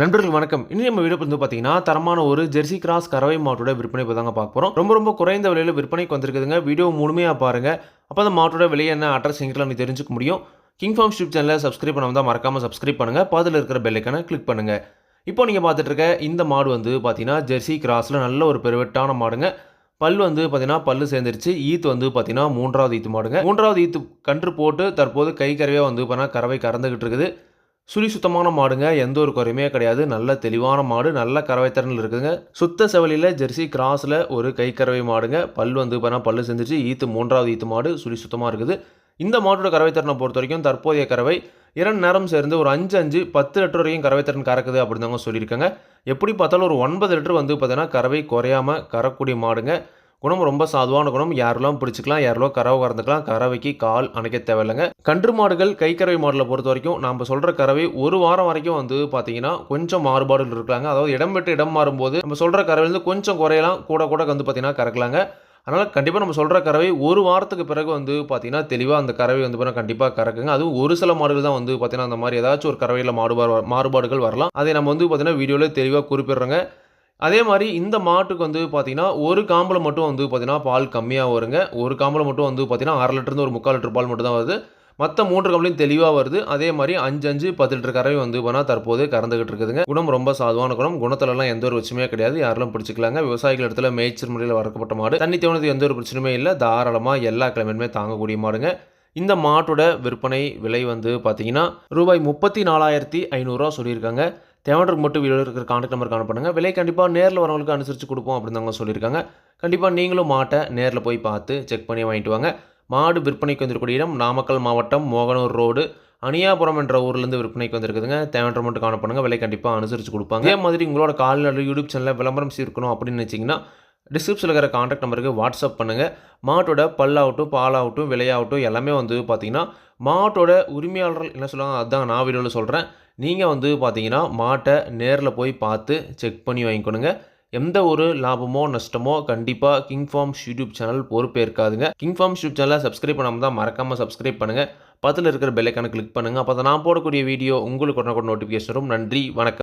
நண்பர்கள் வணக்கம். இனி நம்ம வீடியோ வந்து பார்த்தீங்கன்னா தரமான ஒரு ஜெர்சி கிராஸ் கறவை மாட்டோட விற்பனை இப்போ தாங்க பார்க்க போகிறோம் ரொம்ப ரொம்ப குறைந்த விலையில் விற்பனைக்கு வந்திருக்குதுங்க. வீடியோ முழுமையாக பாருங்கள் அப்போ அந்த மாட்டோட விலை என்ன அட்ரஸ் எங்கெல்லாம் நீ தெரிஞ்சுக்க முடியும். கிங் ஃபார்ம் யூடியூப் சேனலை சப்ஸ்கிரைப் பண்ணாமல் தான் மறக்காமல் சப்ஸ்கிரைப் பண்ணுங்கள் பாதில் இருக்கிற பெல்லைக்கான கிளிக் பண்ணுங்கள் இப்போ நீங்கள் பார்த்துட்டு இருக்க இந்த மாடு வந்து பார்த்தீங்கன்னா ஜெர்சி கிராஸில் நல்ல ஒரு பெருவெட்டான மாடுங்க. பல் வந்து பார்த்தீங்கன்னா பல்லு சேர்ந்துருச்சு. ஈத்து வந்து பார்த்தீங்கன்னா மூன்றாவது ஈத்து மாடுங்க. மூன்றாவது ஈத்து கன்று போட்டு தற்போது கை கறவையாக வந்து பார்த்தீங்கன்னா கறவை கறந்துக்கிட்டு இருக்குது. சுழி சுத்தமான மாடுங்க எந்த ஒரு குறையுமே கிடையாது. நல்ல தெளிவான மாடு நல்ல கறவைத்திறன் இருக்குதுங்க. சுத்த செவலியில் ஜெர்சி கிராஸில் ஒரு கை கறவை மாடுங்க. பல் வந்து பார்த்தா பல்லு செஞ்சிருச்சு. ஈத்து மூன்றாவது ஈத்து மாடு சுழி சுத்தமாக இருக்குது. இந்த மாட்டோட கறவைத்திறனை பொறுத்த வரைக்கும் தற்போதைய கறவை இரண்டு நேரம் சேர்ந்து ஒரு அஞ்சு அஞ்சு பத்து லிட்டர் வரைக்கும் கறவைத்திறன் கறக்குது அப்படின்னு தாங்க சொல்லியிருக்காங்க. எப்படி பார்த்தாலும் ஒரு ஒன்பது லிட்டர் வந்து பார்த்தீங்கன்னா கறவை குறையாமல் கறக்கூடிய மாடுங்க. குணம் ரொம்ப சாதுவான குணம். யாரெல்லாம் பிடிச்சிக்கலாம் யாரெல்லாம் கறவை கறந்துக்கலாம் கறவைக்கு கால் அணைக்க தேவையில்லைங்க. கன்று மாடுகள் கை கறவை மாடலை பொறுத்த வரைக்கும் நம்ம சொல்கிற கறவை ஒரு வாரம் வரைக்கும் வந்து பார்த்தீங்கன்னா கொஞ்சம் மாறுபாடுகள் இருக்காங்க. அதாவது இடம் விட்டு இடம் மாறும்போது நம்ம சொல்கிற கறவையிலேருந்து கொஞ்சம் குறையலாம். கூட கூட வந்து பார்த்தீங்கன்னா கறக்கலாங்க. அதனால் கண்டிப்பாக நம்ம சொல்கிற கறவை ஒரு வாரத்துக்கு பிறகு வந்து பார்த்திங்கன்னா தெளிவாக அந்த கறவை வந்து பார்த்தீங்கன்னா கண்டிப்பாக கறக்குங்க. அதுவும் ஒரு சில மாடுகள் தான் வந்து பார்த்திங்கன்னா அந்த மாதிரி ஏதாச்சும் ஒரு கறவையில் மாறுபாடு மாறுபாடுகள் வரலாம். அதை நம்ம வந்து பார்த்தீங்கன்னா வீடியோவில் தெளிவாக குறிப்பிடுறோங்க. அதே மாதிரி இந்த மாட்டுக்கு வந்து பார்த்தீங்கன்னா ஒரு காம்பில் மட்டும் வந்து பார்த்தீங்கன்னா பால் கம்மியாக வருங்க. ஒரு காம்பில் மட்டும் வந்து பார்த்தீங்கன்னா அரை லிட்டர்ந்து ஒரு முக்கால் லிட்டர் பால் மட்டும் தான் வருது. மற்ற மூன்று கம்பளையும் தெளிவாக வருது. அதே மாதிரி அஞ்சு அஞ்சு பத்து லிட்டர் கறவை வந்து பண்ணால் தற்போது கறந்துகிட்டு இருக்குதுங்க. குணம் ரொம்ப சாதுவான குணம். குணத்துலலாம் எந்த ஒரு பிரச்சனையும் கிடையாது. யாரெல்லாம் பிடிச்சிக்கலாங்க. விவசாயிகள் இடத்துல மேய்ச்சல் முறையில் வளர்க்கப்பட்ட மாடு. தண்ணி தேவனது எந்த ஒரு பிரச்சனையுமே இல்லை. தாராளமாக எல்லா கிழமையுமே தாங்கக்கூடிய மாடுங்க. இந்த மாட்டோட விற்பனை விலை வந்து பார்த்தீங்கன்னா ரூபாய் முப்பத்தி நாலாயிரத்தி ஐநூறுரூவா சொல்லியிருக்காங்க. தேவைக்கு மட்டும் வீடியோ இருக்கிற கான்டாக்ட் நம்பர் காண பண்ணுங்கள் விலை கண்டிப்பாக நேரில் வரவங்களுக்கு அனுசரித்து கொடுப்போம் அப்படின்னு அவங்க சொல்லியிருக்காங்க. கண்டிப்பாக நீங்களும் மாட்டை நேரில் போய் பார்த்து செக் பண்ணி வாங்கிட்டு வாங்க. மாடு விற்பனைக்கு வந்திருக்கூடிய இடம் நாமக்கல் மாவட்டம் மோகனூர் ரோடு. அணியாபுரம் என்ற ஊர்லேருந்து விற்பனைக்கு வந்திருக்குதுங்க. தேவையான மட்டும் காண பண்ணுங்கள் விலை கண்டிப்பாக அனுசரித்து கொடுப்பாங்க. அதே மாதிரி உங்களோட கால்நடை யூடியூப் சேனலில் விளம்பரம் சீர்க்கணும் அப்படின்னு நினச்சிங்கன்னா டிஸ்கிரிப்ஷனில் இருக்கிற காண்டாக்ட் நம்பருக்கு வாட்ஸ்அப் பண்ணுங்கள் மாட்டோட பல்லாகட்டும் பாலாகட்டும் விலையாகட்டும் எல்லாமே வந்து பார்த்திங்கன்னா மாட்டோட உரிமையாளர்கள் என்ன சொல்லுவாங்க? அதுதான் நான் வீடியோவில் சொல்கிறேன் நீங்கள் வந்து பார்த்தீங்கன்னா மாட்டை நேரில் போய் பார்த்து செக் பண்ணி வாங்கிக்கணுங்க. எந்த ஒரு லாபமோ நஷ்டமோ கண்டிப்பாக கிங் ஃபார்ம்ஸ் யூடியூப் சேனல் பொறுப்பேற்காதுங்க கிங் ஃபார்ம்ஸ் யூடியூப் சேனலை சப்ஸ்கிரைப் பண்ணாமல் தான் மறக்காமல் சப்ஸ்கிரைப் பண்ணுங்கள் பக்கத்தில் இருக்கிற பெல்லைக்கான கிளிக் பண்ணுங்கள் அப்போ நான் போடக்கூடிய வீடியோ உங்களுக்கு உடனே நோட்டிஃபிகேஷன் வரும். நன்றி. வணக்கம்.